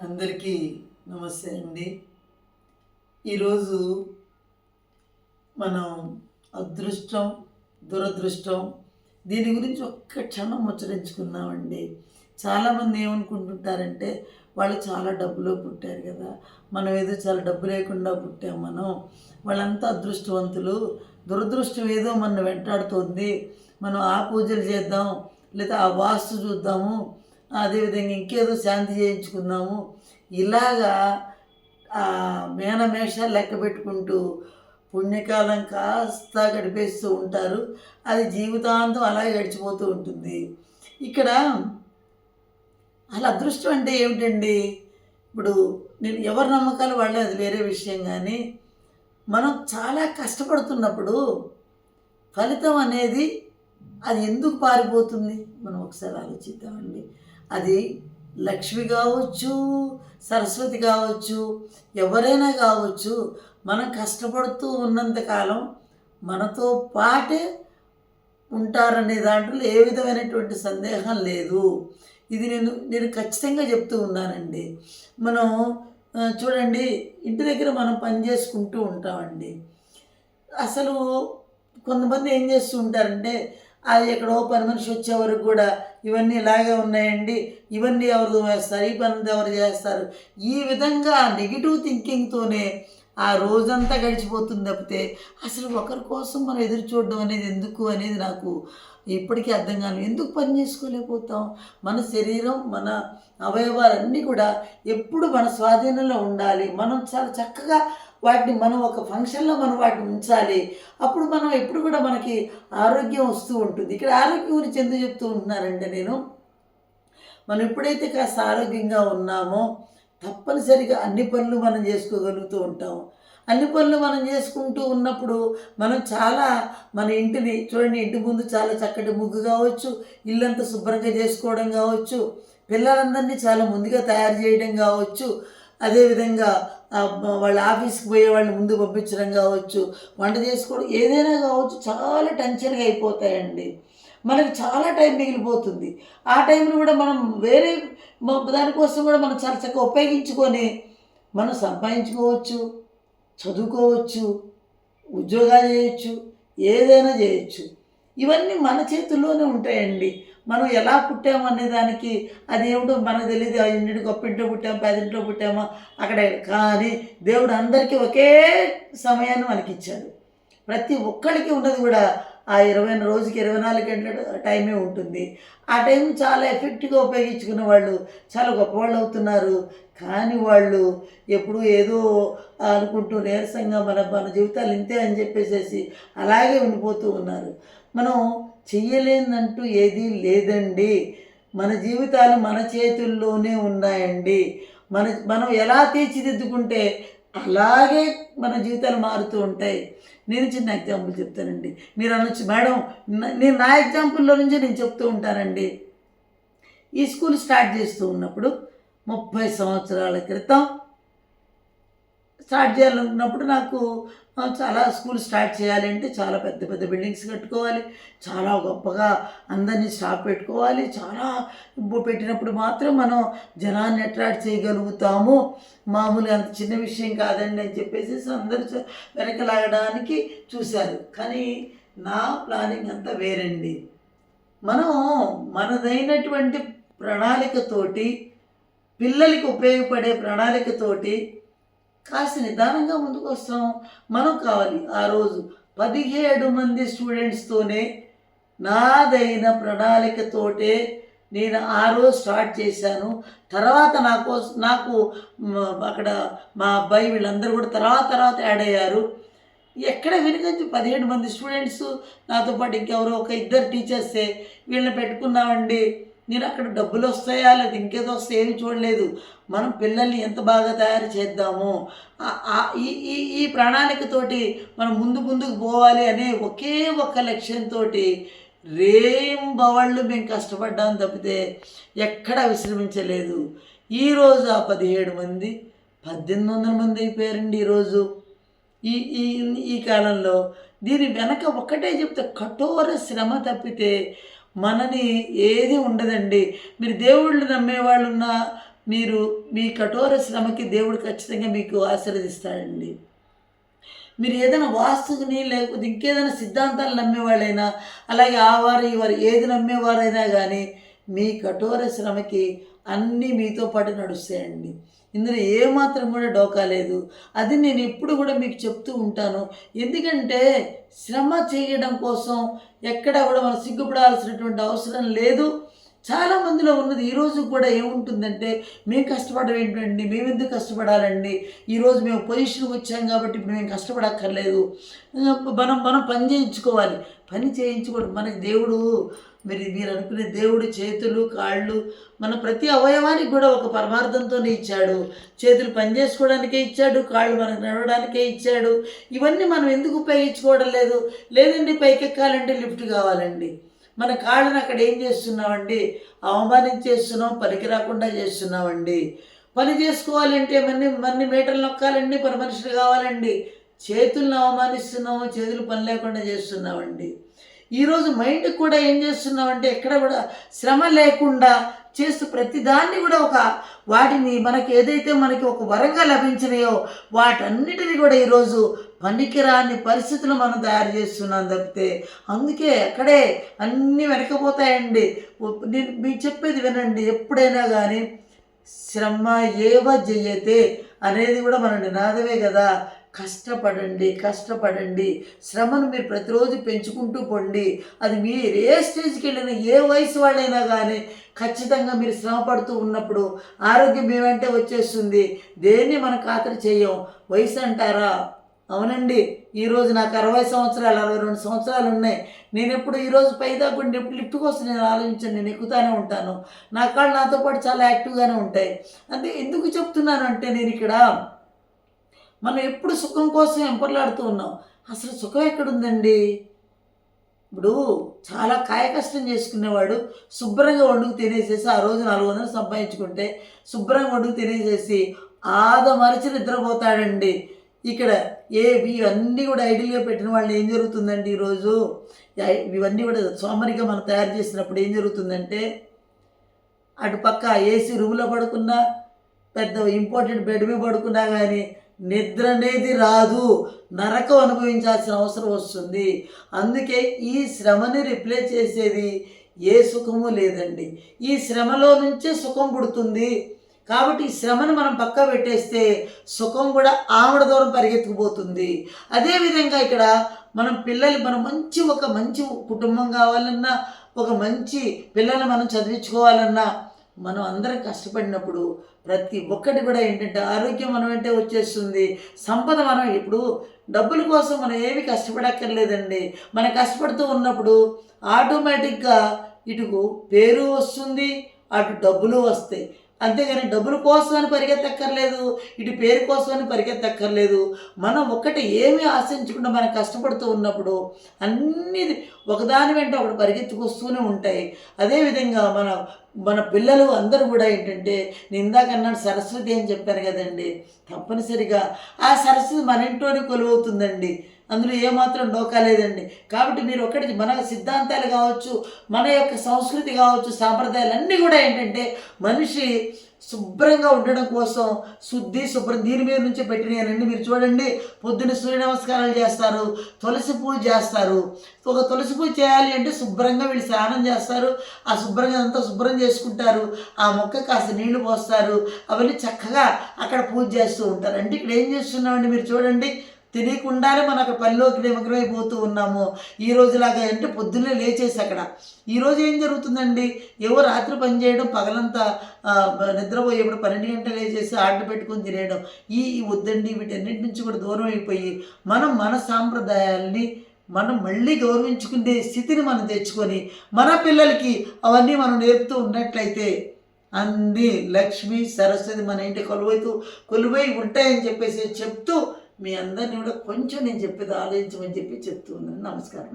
అందరికీ నమస్తే అండి. ఈరోజు మనం అదృష్టం దురదృష్టం దీని గురించి ఒక్క క్షణం ముచ్చరించుకుందామండి చాలామంది ఏమనుకుంటుంటారంటే వాళ్ళు చాలా డబ్బులో పుట్టారు కదా. మనం ఏదో చాలా డబ్బు లేకుండా పుట్టాం మనం. వాళ్ళంతా అదృష్టవంతులు. దురదృష్టం ఏదో మన వెంటాడుతోంది. మనం ఆ పూజలు చేద్దాం లేదా ఆ వాస్తు చూద్దాము. అదేవిధంగా ఇంకేదో శాంతి చేయించుకుందాము. ఇలాగా మేనమేషాలు లెక్క పెట్టుకుంటూ పుణ్యకాలం కాస్త గడిపేస్తూ ఉంటారు. అది జీవితాంతం అలాగే గడిచిపోతూ ఉంటుంది. ఇక్కడ అలా అదృష్టం అంటే ఏమిటండి? ఇప్పుడు నేను ఎవరి నమ్మకాలు వాళ్ళే అది వేరే విషయం కానీ మనం చాలా కష్టపడుతున్నప్పుడు ఫలితం అనేది అది ఎందుకు పారిపోతుంది? మనం ఒకసారి ఆలోచిద్దామండి. అది లక్ష్మి కావచ్చు సరస్వతి కావచ్చు ఎవరైనా కావచ్చు మనం కష్టపడుతూ ఉన్నంతకాలం మనతో పాటే ఉంటారనే దాంట్లో ఏ విధమైనటువంటి సందేహం లేదు. ఇది నేను నేను ఖచ్చితంగా చెప్తూ ఉన్నానండి. మనం చూడండి ఇంటి దగ్గర మనం పని చేసుకుంటూ ఉంటామండి. అసలు కొంతమంది ఏం చేస్తూ ఉంటారంటే అది ఎక్కడో పని మనిషి వచ్చే వరకు కూడా ఇవన్నీ ఇలాగే ఉన్నాయండి. ఇవన్నీ ఎవరు వేస్తారు ఈ పని ఎవరు చేస్తారు? ఈ విధంగా నెగిటివ్ థింకింగ్తోనే ఆ రోజంతా గడిచిపోతుంది తప్పితే అసలు ఒకరి కోసం మనం ఎదురు చూడడం అనేది ఎందుకు అనేది నాకు ఇప్పటికీ అర్థం కాను ఎందుకు పని చేసుకోలేకపోతాం? మన శరీరం మన అవయవాలన్నీ కూడా ఎప్పుడు మన స్వాధీనంలో ఉండాలి. మనం చాలా చక్కగా వాటిని మనం ఒక ఫంక్షన్లో మనం వాటిని ఉంచాలి. అప్పుడు మనం ఎప్పుడు కూడా మనకి ఆరోగ్యం వస్తూ ఉంటుంది. ఇక్కడ ఆరోగ్యం గురించి ఎందుకు చెప్తూ ఉంటున్నానంటే నేను మనం ఎప్పుడైతే కాస్త ఆరోగ్యంగా ఉన్నామో తప్పనిసరిగా అన్ని పనులు మనం చేసుకోగలుగుతూ ఉంటాం. అన్ని పనులు మనం చేసుకుంటూ ఉన్నప్పుడు మనం చాలా మన ఇంటిని చూడండి ఇంటి ముందు చాలా చక్కటి ముగ్గు కావచ్చు ఇల్లంతా శుభ్రంగా చేసుకోవడం కావచ్చు పిల్లలందరినీ చాలా ముందుగా తయారు చేయడం కావచ్చు అదేవిధంగా వాళ్ళ ఆఫీస్కి పోయే వాళ్ళని ముందు పంపించడం కావచ్చు వంట చేసుకోవడం ఏదైనా కావచ్చు చాలా టెన్షన్గా అయిపోతాయండి. మనకు చాలా టైం మిగిలిపోతుంది. ఆ టైంలో కూడా మనం వేరే దానికోసం కూడా మనం చాలా చక్కగా ఉపయోగించుకొని మనం సంపాదించుకోవచ్చు చదువుకోవచ్చు ఉద్యోగాలు చేయొచ్చు ఏదైనా చేయొచ్చు. ఇవన్నీ మన చేతుల్లోనే ఉంటాయండి. మనం ఎలా పుట్టాము అనే దానికి అదేమిటో మనకు తెలియదు ఆ ఇంటిని గొప్ప ఇంట్లో పుట్టాము పేదింట్లో పుట్టామా అక్కడ కానీ దేవుడు అందరికీ ఒకే సమయాన్ని మనకి ఇచ్చాడు ప్రతి ఒక్కరికి ఉన్నది కూడా ఆ ఇరవై రోజుకి ఇరవై నాలుగు గంటల టైమే ఉంటుంది. ఆ టైం చాలా ఎఫెక్ట్గా ఉపయోగించుకున్న వాళ్ళు చాలా గొప్పవాళ్ళు అవుతున్నారు. కానీ వాళ్ళు ఎప్పుడు ఏదో అనుకుంటూ నీరసంగా మన మన జీవితాలు ఇంతే అని చెప్పేసేసి అలాగే ఉండిపోతూ ఉన్నారు. మనం చెయ్యలేనంటూ ఏదీ లేదండి. మన జీవితాలు మన చేతుల్లోనే ఉన్నాయండి. మన మనం ఎలా తీర్చిదిద్దుకుంటే అలాగే మన జీవితాలు మారుతూ ఉంటాయి. నేను చిన్న ఎగ్జాంపుల్ చెప్తానండి. మీరు అనొచ్చు మేడం నేను నా ఎగ్జాంపుల్లో నుంచి నేను చెప్తూ ఉంటానండి. ఈ స్కూల్ స్టార్ట్ చేస్తూ ఉన్నప్పుడు ముప్పై సంవత్సరాల క్రితం స్టార్ట్ చేయాలనుకున్నప్పుడు నాకు చాలా స్కూల్ స్టార్ట్ చేయాలంటే చాలా పెద్ద పెద్ద బిల్డింగ్స్ కట్టుకోవాలి చాలా గొప్పగా అందరినీ స్టాఫ్ పెట్టుకోవాలి చాలా పెట్టినప్పుడు మాత్రం మనం జనాన్ని అట్రాక్ట్ చేయగలుగుతాము. మామూలుగా అంత చిన్న విషయం కాదండి అని చెప్పేసి అందరూ వెనకలాగడానికి చూశారు. కానీ నా ప్లానింగ్ అంతా వేరండి. మనం మనదైనటువంటి ప్రణాళికతోటి పిల్లలకి ఉపయోగపడే ప్రణాళికతోటి కాస్త నిదానంగా ముందుకు వస్తాం. మనం కావాలి ఆ రోజు పదిహేడు మంది స్టూడెంట్స్తోనే నాదైన ప్రణాళికతోటే నేను ఆ రోజు స్టార్ట్ చేశాను. తర్వాత నాకు నాకు అక్కడ మా అబ్బాయి వీళ్ళందరూ కూడా తర్వాత తర్వాత యాడ్ అయ్యారు. ఎక్కడ వెనుకంచి పదిహేడు మంది స్టూడెంట్స్ నాతో పాటు ఇంకెవరో ఒక ఇద్దరు టీచర్సే వీళ్ళని పెట్టుకున్నామండి. నేను అక్కడ డబ్బులు వస్తాయా లేదు ఇంకేదో వస్తాయి ఏమి చూడలేదు. మనం పిల్లల్ని ఎంత బాగా తయారు చేద్దాము? ఈ ఈ ప్రణాళికతోటి మనం ముందు ముందుకు పోవాలి అనే ఒకే ఒక్క లక్ష్యంతో రేం బవళ్ళు మేము కష్టపడ్డాం తప్పితే ఎక్కడ విశ్రమించలేదు. ఈరోజు ఆ పదిహేడు మంది పద్దెనిమిది వందల మంది అయిపోయారండి ఈరోజు. ఈ ఈ ఈ కాలంలో దీని వెనక ఒక్కటే చెప్తే కఠోర శ్రమ తప్పితే మనని ఏది ఉండదండి. మీరు దేవుళ్ళు నమ్మేవాళ్ళున్నా మీరు మీ కఠోర శ్రమకి దేవుడు ఖచ్చితంగా మీకు ఆశీర్వదిస్తాడండి. మీరు ఏదైనా వాస్తుని లేకపోతే ఇంకేదైనా సిద్ధాంతాలు నమ్మేవాళ్ళైనా అలాగే ఆ వారు ఈ వారు ఏది నమ్మేవారైనా కానీ మీ కఠోర శ్రమకి అన్నీ మీతో పాటు నడుస్తాయండి. ఇందులో ఏమాత్రం కూడా డోకా లేదు. అది నేను ఎప్పుడు కూడా మీకు చెప్తూ ఉంటాను. ఎందుకంటే శ్రమ చేయడం కోసం ఎక్కడ కూడా మనం సిగ్గుపడాల్సినటువంటి అవసరం లేదు. చాలా మందిలో ఉన్నది. ఈరోజు కూడా ఏముంటుందంటే మేము కష్టపడడం ఏంటండి? మేము ఎందుకు కష్టపడాలండి? ఈరోజు మేము పొజిషన్కి వచ్చాం కాబట్టి ఇప్పుడు మేము కష్టపడక్కర్లేదు. మనం మనం పని చేయించుకోవాలి. పని చేయించుకోవడం మనకి దేవుడు మరి మీరు అనుకునే దేవుడు చేతులు కాళ్ళు మన ప్రతి అవయవానికి కూడా ఒక పరమార్థంతోనే ఇచ్చాడు. చేతులు పని చేసుకోవడానికే ఇచ్చాడు కాళ్ళు మనకు నడవడానికే ఇచ్చాడు. ఇవన్నీ మనం ఎందుకు ఉపయోగించుకోవడం లేదు? లేదండి పైకెక్కాలంటే లిఫ్ట్ కావాలండి. మన కాళ్ళను అక్కడ ఏం చేస్తున్నామండి అవమానించేస్తున్నాం పనికి రాకుండా చేస్తున్నామండి పని చేసుకోవాలంటే మన్ని మన్ని మీటర్లు నొక్కాలండి పని మనుషులు కావాలండి. చేతులను అవమానిస్తున్నాము చేతులు పని లేకుండా చేస్తున్నామండి ఈరోజు మైండ్ కూడా ఏం చేస్తున్నామంటే ఎక్కడ కూడా శ్రమ లేకుండా చేస్తూ ప్రతిదాన్ని కూడా ఒక వాటిని మనకి ఏదైతే మనకి ఒక వరంగా లభించినాయో వాటన్నిటిని కూడా ఈరోజు పనికిరాని పరిస్థితులు మనం తయారు చేస్తున్నాం తప్పితే అందుకే అక్కడే అన్నీ వెనకపోతాయండి. నేను మీకు చెప్పేది వినండి. ఎప్పుడైనా కానీ శ్రమ ఏవ జయతే అనేది కూడా మన నినాదమే కదా. కష్టపడండి కష్టపడండి. శ్రమను మీరు ప్రతిరోజు పెంచుకుంటూ పొండి. అది మీరు ఏ స్టేజ్కి వెళ్ళినా ఏ వయసు వాళ్ళైనా కానీ ఖచ్చితంగా మీరు శ్రమ పడుతూ ఉన్నప్పుడు ఆరోగ్యం ఏమంటే వచ్చేస్తుంది. దేన్ని మనం ఖాతరు చేయం? వయసు అంటారా? అవునండి. ఈరోజు నాకు అరవై సంవత్సరాలు అరవై రెండు సంవత్సరాలు ఉన్నాయి. నేను ఎప్పుడు ఈరోజు పైదాకుండా ఎప్పుడు లిఫ్ట్ కోసం నేను ఆలోచించాను నేను ఎక్కుతానే ఉంటాను. నా కాళ్ళు నాతో పాటు చాలా యాక్టివ్గానే ఉంటాయి. అంటే ఎందుకు చెప్తున్నాను అంటే నేను ఇక్కడ మనం ఎప్పుడు సుఖం కోసం ఎంపర్లాడుతూ ఉన్నాం. అసలు సుఖం ఎక్కడుందండి? ఇప్పుడు చాలా కాయ కష్టం చేసుకునేవాడు శుభ్రంగా వండుకు తినేసేసి ఆ రోజు నాలుగు వందలు సంపాదించుకుంటే శుభ్రంగా వండుకు తినేసేసి ఆదమరిచి నిద్రపోతాడండి. ఇక్కడ ఏ ఇవన్నీ కూడా ఐడియల్గా పెట్టిన వాళ్ళు ఏం జరుగుతుందండి ఈరోజు? ఇవన్నీ కూడా సోమరిగా మనం తయారు చేసినప్పుడు ఏం జరుగుతుందంటే అటు పక్క ఏసీ రూమ్లో పడుకున్నా పెద్ద ఇంపార్టెంట్ బెడ్ మీద పడుకున్నా కానీ నిద్ర అనేది రాదు. నరకం అనుభవించాల్సిన అవసరం వస్తుంది. అందుకే ఈ శ్రమని రిప్లే చేసేది ఏ సుఖము లేదండి. ఈ శ్రమలో నుంచే సుఖం పుడుతుంది. కాబట్టి ఈ శ్రమను మనం పక్క పెట్టేస్తే సుఖం కూడా ఆవిడ దూరం పరిగెత్తుకుపోతుంది. అదేవిధంగా ఇక్కడ మనం పిల్లలు మనం మంచి ఒక మంచి కుటుంబం కావాలన్నా ఒక మంచి పిల్లల్ని మనం చదివించుకోవాలన్నా మనం అందరం కష్టపడినప్పుడు ప్రతి ఒక్కటి కూడా ఏంటంటే ఆరోగ్యం మనం అంటే వచ్చేస్తుంది. సంపద మనం ఇప్పుడు డబ్బుల కోసం మనం ఏమి కష్టపడక్కర్లేదండి. మనం కష్టపడుతూ ఉన్నప్పుడు ఆటోమేటిక్గా ఇటుకు పేరు వస్తుంది అటు డబ్బులు వస్తాయి. అంతేగాని డబ్బుల కోసమని పరిగెత్తక్కర్లేదు ఇటు పేరు కోసమని పరిగెత్తక్కర్లేదు. మనం ఒక్కటి ఏమి ఆశించకుండా మనం కష్టపడుతూ ఉన్నప్పుడు అన్నీ ఒకదాని వెంట ఒకటి పరిగెత్తుకొస్తూనే ఉంటాయి. అదేవిధంగా మన మన పిల్లలు అందరూ కూడా ఏంటంటే నేను సరస్వతి అని చెప్పాను కదండి తప్పనిసరిగా ఆ సరస్వతి మన ఇంట్లోనే కొలువవుతుందండి. అందులో ఏమాత్రం డోకా లేదండి. కాబట్టి మీరు ఒకటి మన సిద్ధాంతాలు కావచ్చు మన యొక్క సంస్కృతి కావచ్చు సాంప్రదాయాలు అన్నీ కూడా ఏంటంటే మనిషి శుభ్రంగా ఉండడం కోసం శుద్ధి శుభ్రం దీని మీద నుంచి పెట్టినాయనండి మీరు చూడండి. పొద్దున్న సూర్య నమస్కారాలు చేస్తారు తులసి పూజ చేస్తారు. ఒక తులసి పూజ చేయాలి అంటే శుభ్రంగా వీళ్ళు స్నానం చేస్తారు. ఆ శుభ్రంగా అంతా శుభ్రం చేసుకుంటారు. ఆ మొక్క కాస్త నీళ్ళు పోస్తారు. అవన్నీ చక్కగా అక్కడ పూజ చేస్తూ ఉంటారు. అంటే ఇక్కడ ఏం చేస్తున్నామండి మీరు చూడండి. తెలియకుండానే మనం అక్కడ పనిలోకి నిమగ్నమైపోతూ ఉన్నాము. ఈ రోజులాగా అంటే పొద్దున్నే లేచేసి అక్కడ. ఈరోజు ఏం జరుగుతుందండి? ఎవరు రాత్రి పని చేయడం పగలంతా నిద్రపోయేప్పుడు పన్నెండు గంటలు లేచేసి ఆట పెట్టుకొని తినేయడం ఈ వద్దండి వీటన్నిటి నుంచి కూడా దూరం అయిపోయి మనం మన సాంప్రదాయాల్ని మనం మళ్ళీ గౌరవించుకునే స్థితిని మనం తెచ్చుకొని మన పిల్లలకి అవన్నీ మనం నేర్పుతూ ఉన్నట్లయితే అన్ని లక్ష్మి సరస్వతి మన ఇంటి కొలువైతూ కొలువై ఉంటాయని చెప్పేసి చెప్తూ మీ అందరినీ కూడా కొంచెం నేను చెప్పేది ఆలోచించమని చెప్పి చెప్తూ ఉన్నాను. నమస్కారం